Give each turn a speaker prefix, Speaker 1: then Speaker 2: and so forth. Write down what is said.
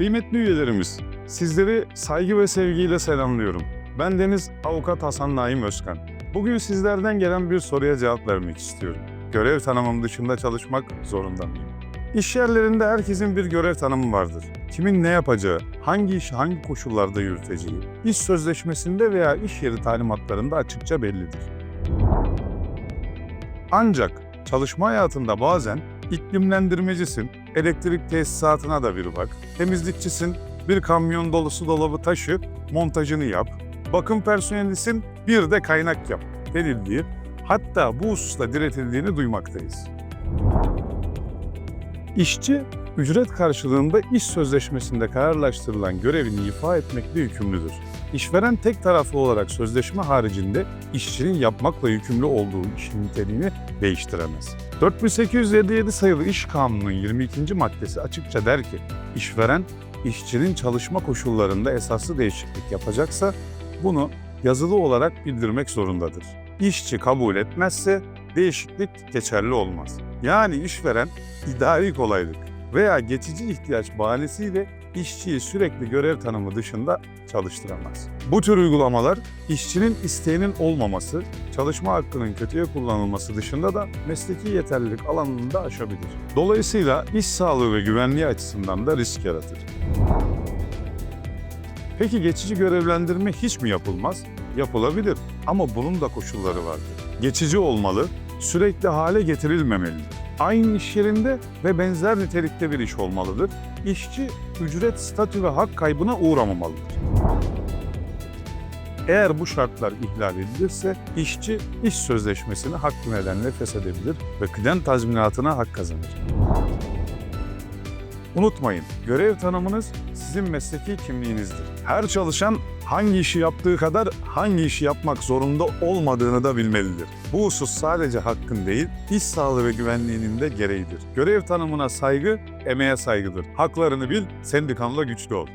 Speaker 1: Kıymetli üyelerimiz, sizleri saygı ve sevgiyle selamlıyorum. Ben Deniz Avukat Hasan Naim Özkan. Bugün sizlerden gelen bir soruya cevap vermek istiyorum. Görev tanımım dışında çalışmak zorunda mıyım? İş yerlerinde herkesin bir görev tanımı vardır. Kimin ne yapacağı, hangi işi hangi koşullarda yürüteceği, iş sözleşmesinde veya iş yeri talimatlarında açıkça bellidir. Ancak çalışma hayatında bazen iklimlendirmecisin, elektrik tesisatına da bir bak, temizlikçisin, bir kamyon dolusu dolabı taşı, montajını yap, bakım personelisin, bir de kaynak yap. Denildiği, hatta bu hususta diretildiğini duymaktayız. İşçi, ücret karşılığında iş sözleşmesinde kararlaştırılan görevini ifa etmekle yükümlüdür. İşveren tek taraflı olarak sözleşme haricinde işçinin yapmakla yükümlü olduğu işin niteliğini değiştiremez. 4857 sayılı İş Kanunu'nun 22. maddesi açıkça der ki, işveren işçinin çalışma koşullarında esaslı değişiklik yapacaksa bunu yazılı olarak bildirmek zorundadır. İşçi kabul etmezse değişiklik geçerli olmaz. Yani işveren idari kolaylık veya geçici ihtiyaç bahanesiyle işçiyi sürekli görev tanımı dışında çalıştıramaz. Bu tür uygulamalar işçinin isteğinin olmaması, çalışma hakkının kötüye kullanılması dışında da mesleki yeterlilik alanını da aşabilir. Dolayısıyla iş sağlığı ve güvenliği açısından da risk yaratır. Peki geçici görevlendirme hiç mi yapılmaz? Yapılabilir ama bunun da koşulları vardır. Geçici olmalı, sürekli hale getirilmemelidir. Aynı iş yerinde ve benzer nitelikte bir iş olmalıdır. İşçi ücret, statü ve hak kaybına uğramamalıdır. Eğer bu şartlar ihlal edilirse işçi iş sözleşmesini hakkı nedenle feshedebilir ve kıdem tazminatına hak kazanır. Unutmayın, görev tanımınız sizin mesleki kimliğinizdir. Her çalışan hangi işi yaptığı kadar hangi işi yapmak zorunda olmadığını da bilmelidir. Bu husus sadece hakkın değil, iş sağlığı ve güvenliğinin de gereğidir. Görev tanımına saygı, emeğe saygıdır. Haklarını bil, sendikanla güçlü ol.